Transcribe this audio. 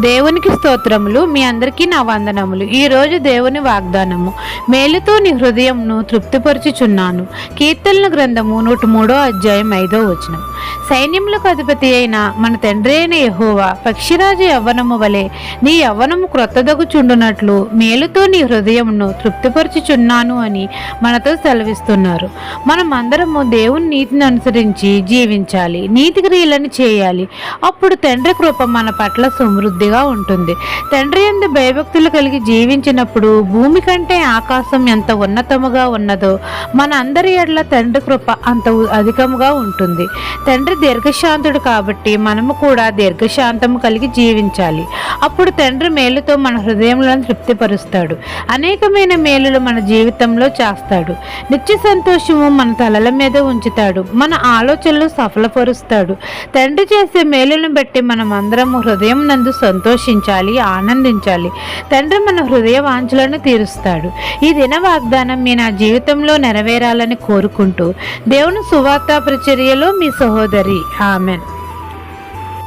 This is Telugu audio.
దేవునికి స్తోత్రములు మీ అందరికీ నా వందనములు. ఈరోజు దేవుని వాగ్దానము. మేలుతో నీ హృదయంను తృప్తిపరుచుచున్నాను. కీర్తనల గ్రంథము నూట మూడో అధ్యాయం ఐదో వచనం. సైన్యములకు అధిపతి అయిన మన తండ్రి అయిన యహోవా పక్షిరాజు యవ్వనము వలె నీ యవ్వనము క్రొత్తదగుచుండునట్లు మేలుతో నీ హృదయంను తృప్తిపరుచుచున్నాను అని మనతో సెలవిస్తున్నారు. మనం అందరము దేవుని నీతిని అనుసరించి జీవించాలి నీతి క్రియలను చేయాలి. అప్పుడు తండ్రి కృప మన పట్ల సమృద్ధి సమృద్ధిగా ఉంటుంది. తండ్రి ఎందు భయభక్తులు కలిగి జీవించినప్పుడు భూమి కంటే ఆకాశం ఎంత ఉన్నతముగా ఉన్నదో మన అందరి ఎడల తండ్రి కృప అంత అధికముగా ఉంటుంది. తండ్రి దీర్ఘశాంతుడు కాబట్టి మనము కూడా దీర్ఘశాంతము కలిగి జీవించాలి. అప్పుడు తండ్రి మేలుతో మన హృదయంలో తృప్తిపరుస్తాడు. అనేకమైన మేలులు మన జీవితంలో చేస్తాడు. నిత్య సంతోషము మన తలల మీద ఉంచుతాడు. మన ఆలోచనలు సఫలపరుస్తాడు. తండ్రి చేసే మేలును బట్టి మనం అందరం హృదయం నందు సంతోషించాలి ఆనందించాలి. తండ్రి మన హృదయ వాంఛలను తీరుస్తాడు. ఈ దిన వాగ్దానం మీ నా జీవితంలో నెరవేరాలని కోరుకుంటూ దేవుని సువార్త ప్రచర్యలో మీ సహోదరి. ఆమెన్.